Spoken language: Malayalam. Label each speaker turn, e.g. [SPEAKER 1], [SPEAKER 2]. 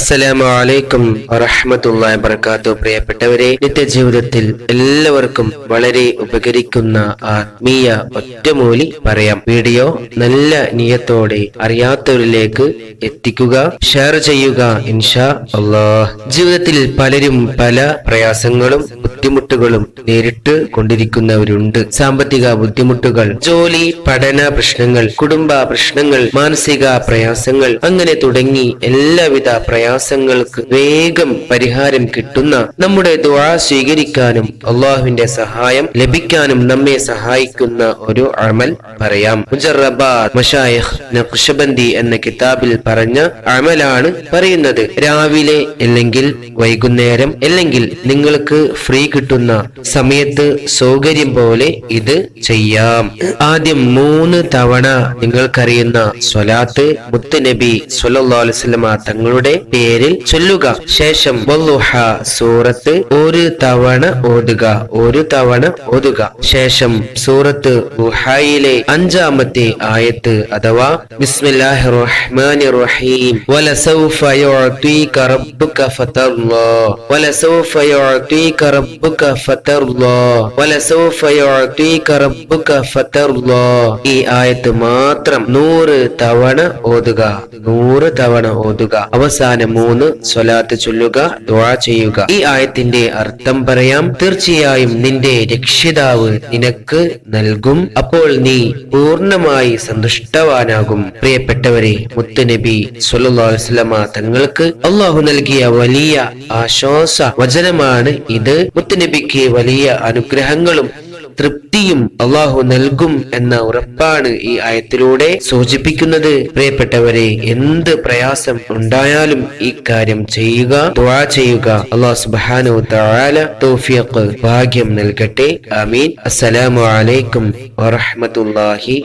[SPEAKER 1] അസ്സലാമു അലൈക്കും വറഹ്മത്തുള്ളാഹി വബറകാതുഹു. പ്രിയപ്പെട്ടവരെ നിത്യജീവിതത്തിൽ എല്ലാവർക്കും വളരെ ഉപകരിക്കുന്ന ആത്മീയ ഒറ്റമൂലി പറയാം. വീഡിയോ നല്ല നിയത്തോടെ അറിയാത്തവരിലേക്ക് എത്തിക്കുക ഷെയർ ചെയ്യുക ഇൻഷാ അള്ളാഹ്. ജീവിതത്തിൽ പലരും പല പ്രയാസങ്ങളും ബുദ്ധിമുട്ടുകളും നേരിട്ട് കൊണ്ടിരിക്കുന്നവരുണ്ട്. സാമ്പത്തിക ബുദ്ധിമുട്ടുകൾ ജോലി പഠന പ്രശ്നങ്ങൾ കുടുംബ പ്രശ്നങ്ങൾ മാനസിക പ്രയാസങ്ങൾ അങ്ങനെ തുടങ്ങി എല്ലാവിധ പ്രയാസങ്ങൾക്ക് വേഗം പരിഹാരം കിട്ടുന്ന നമ്മുടെ ദ്വാ സ്വീകരിക്കാനും അള്ളാഹുവിന്റെ സഹായം ലഭിക്കാനും നമ്മെ സഹായിക്കുന്ന ഒരു അമൽ പറയാം. മുജറബാദ് നഖ്ശബന്ദി എന്ന കിതാബിൽ പറഞ്ഞ അമലാണ് പറയുന്നത്. രാവിലെ അല്ലെങ്കിൽ വൈകുന്നേരം അല്ലെങ്കിൽ നിങ്ങൾക്ക് ഫ്രീ കിട്ടുന്ന സമയത്ത് സൗകര്യം പോലെ ഇത് ചെയ്യാം. ആദ്യം മൂന്ന് തവണ നിങ്ങൾക്കറിയുന്ന സ്വലാത്ത് മുത്തുനബി നബി അലൈഹി വസല്ലമ തങ്ങളുടെ പേരിൽ ചൊല്ലുക. ശേഷം സൂറത്ത് ഒരു തവണ ഓടുക ഒരു തവണ ഓതുക. ശേഷം സൂറത്ത് റുഹായിലെ അഞ്ചാമത്തെ ആയത്ത് അഥവാ ബിസ്മില്ലാഹിർ റഹ്മാനിർ റഹീം വലസൗഫ യുഅതീക റബ്ബുക ഫതർലാ വലസൗഫ യുഅതീക റബ്ബുക ഫതർലാ വലസൗഫ യുഅതീക റബ്ബുക ഫതർലാ ഈ ആയത്ത് മാത്രം നൂറ് തവണ ഓതുക. നൂറ് തവണ ഓതുക. അവസാനം മൂന്ന് സ്വലാത്ത് ചൊല്ലുക ദുആ ചെയ്യുക. ഈ ആയത്തിന്റെ അർത്ഥം പറയാം തീർച്ചയായും നിന്റെ രക്ഷിതാവ് നിനക്ക് നൽകും. അപ്പോൾ നീ പൂർണമായി സന്തുഷ്ടവാനാകും. പ്രിയപ്പെട്ടവരെ മുത്തുനബി വസല്ലമ തങ്ങൾക്ക് അള്ളാഹു നൽകിയ വലിയ ആശ്വാസ വചനമാണ് ഇത്. മുത്തുനബിക്ക് വലിയ അനുഗ്രഹങ്ങളും തൃപ്തിയും അള്ളാഹു നൽകും എന്ന ഉറപ്പാണ് ഈ ആയത്തിലൂടെ സൂചിപ്പിക്കുന്നത്. പ്രിയപ്പെട്ടവരെ എന്ത് പ്രയാസം ഉണ്ടായാലും ഈ കാര്യം ചെയ്യുക ദുആ ചെയ്യുക. അള്ളാഹു സുബ്ഹാനഹു തആല തൗഫീഖ് ഭാഗ്യം നൽകട്ടെ. ആമീൻ. അസ്സലാമു അലൈക്കും വറഹ്മത്തുള്ളാഹി